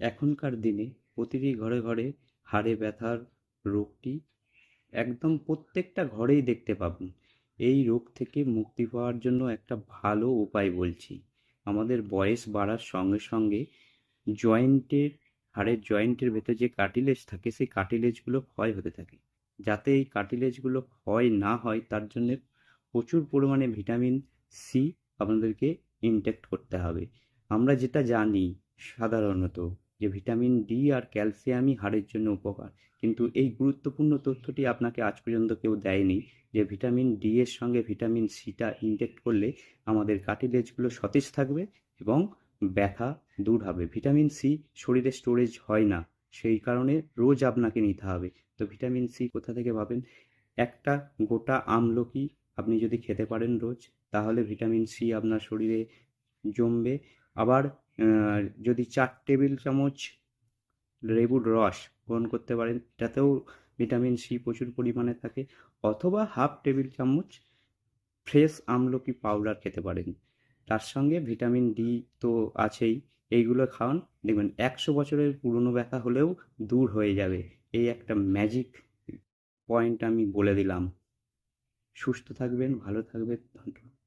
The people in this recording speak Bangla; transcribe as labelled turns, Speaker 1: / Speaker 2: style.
Speaker 1: এখনকার দিনে প্রতিটি ঘরে ঘরে হাড়ে ব্যথার রোগটি একদম প্রত্যেকটা ঘরেই দেখতে পাবেন এই রোগ থেকে মুক্তি পাওয়ার জন্য একটা ভালো উপায় বলছি। আমাদের বয়স বাড়ার সঙ্গে সঙ্গে জয়েন্টের, হাড়ের জয়েন্টের ভেতর যে কার্টিলেজ থাকে, সেই কার্টিলেজগুলো ক্ষয় হতে থাকে। যাতে এই কার্টিলেজগুলো ক্ষয় না হয়, তার জন্যে প্রচুর পরিমাণে ভিটামিন সি আপনাদেরকে ইনটেক্ট করতে হবে। আমরা যেটা জানি সাধারণত যে ভিটামিন ডি আর ক্যালসিয়ামই হাড়ের জন্য উপকার। কিন্তু এই গুরুত্বপূর্ণ তথ্যটি আপনাকে আজ পর্যন্ত কেউ দেয়নি যে ভিটামিন ডি এর সঙ্গে ভিটামিন সিটা ইনটেক্ট করলে আমাদের কার্টিলেজগুলো সতেজ থাকবে এবং ব্যথা দূর হবে। ভিটামিন সি শরীরে স্টোরেজ হয় না, সেই কারণে রোজ আপনাকে নিতে হবে। তো ভিটামিন সি কোথা থেকে পাবেন? একটা গোটা আমলকি আপনি যদি খেতে পারেন রোজ, তাহলে ভিটামিন সি আপনার শরীরে জমবে। আবার যদি চার টেবিল চামচ লেবুর রস গ্রহণ করতে পারেন, এটাতেও ভিটামিন সি প্রচুর পরিমাণে থাকে, অথবা হাফ টেবিল চামচ ফ্রেশ আমলকি পাউডার খেতে পারেন। তার সঙ্গে ভিটামিন ডি তো আছেই, এইগুলো খাওয়ান। দেখবেন একশো বছরের পুরনো ব্যথা হলেও দূর হয়ে যাবে। এই একটা ম্যাজিক পয়েন্ট আমি বলে দিলাম। সুস্থ থাকবেন, ভালো থাকবেন, ধন্যবাদ।